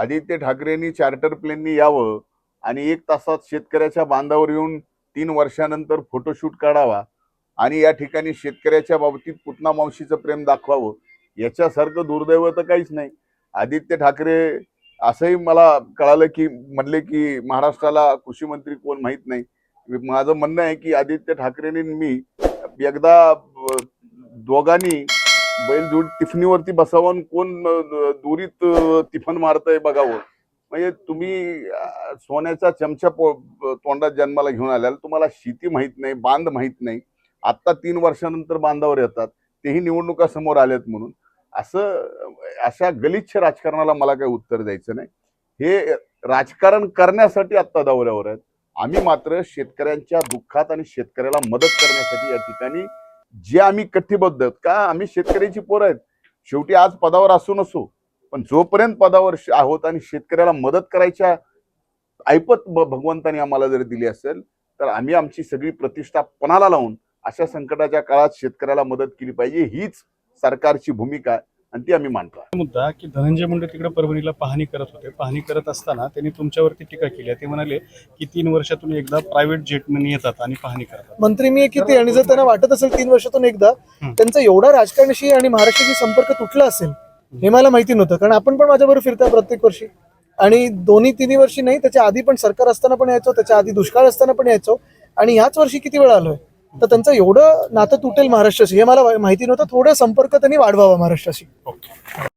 आदित्य ठाकरेंनी चार्टर प्लेननी यावं आणि एक तासात शेतकऱ्याच्या बांधावर येऊन तीन वर्षानंतर फोटोशूट काढावा आणि या ठिकाणी शेतकऱ्याच्या बाबतीत पुतना मावशीचं प्रेम दाखवावं याच्यासारखं दुर्दैव तर काहीच नाही. आदित्य ठाकरे असंही मला कळालं की म्हणले की महाराष्ट्राला कृषी मंत्री कोण माहीत नाही. माझं म्हणणं आहे की आदित्य ठाकरेंनी मी एकदा दोघांनी बैल जोड टिफनीवरती बसावं कोण दुरीत टिफन मारतय बघावं. म्हणजे तुम्ही सोन्याचा चमचा पो तोंडात जन्माला घेऊन आल्याला तुम्हाला शेती माहीत नाही बांध माहीत नाही. आत्ता तीन वर्षानंतर बांधावर येतात. तेही निवडणुका समोर आल्यात म्हणून. असं अशा गलिच्छ राजकारणाला मला काही उत्तर द्यायचं नाही. हे राजकारण करण्यासाठी आत्ता दौऱ्यावर आहेत. आम्ही मात्र शेतकऱ्यांच्या दुःखात आणि शेतकऱ्याला मदत करण्यासाठी या ठिकाणी जे आम्ही कटिबद्ध आहोत का आम्ही शेतकऱ्याची पोरं आहेत शेवटी आज पदावर असू नसो पण जोपर्यंत पदावर श- आहोत आणि शेतकऱ्याला मदत करायच्या ऐपत ब- भगवंताने आम्हाला जर दिली असेल तर आम्ही आमची सगळी प्रतिष्ठा पणाला लावून अशा संकटाच्या काळात शेतकऱ्याला मदत केली पाहिजे हीच सरकारची भूमिका आहे. आणि ती आम्ही मांडतो मुद्दा की धनंजय मुंडे तिकडे परभणीला पाहणी करत होते. पाहणी करत असताना त्यांनी तुमच्यावरती टीका केली. आहे. ते म्हणाले की तीन वर्षातून एकदा प्रायव्हेट जेटने येतात आणि पाहणी करतात. मंत्री मी किती आणि जर त्यांना वाटत असेल तीन वर्षातून एकदा. त्यांचा एवढा राजकारणाशी आणि महाराष्ट्राशी संपर्क तुटला असेल हे मला माहिती नव्हतं. कारण आपण पण माझ्याबरोबर फिरताय प्रत्येक वर्षी. आणि दोन्ही तिन्ही वर्षी नाही त्याच्या आधी पण सरकार असताना पण यायचो त्याच्या आधी दुष्काळ असताना पण यायचो. आणि ह्याच वर्षी किती वेळा आलोय? तर त्यांचं एवढं नातं तुटेल महाराष्ट्राशी हे मला माहिती नव्हतं. थोडं संपर्क त्यांनी वाढवावा महाराष्ट्राशी. ओके.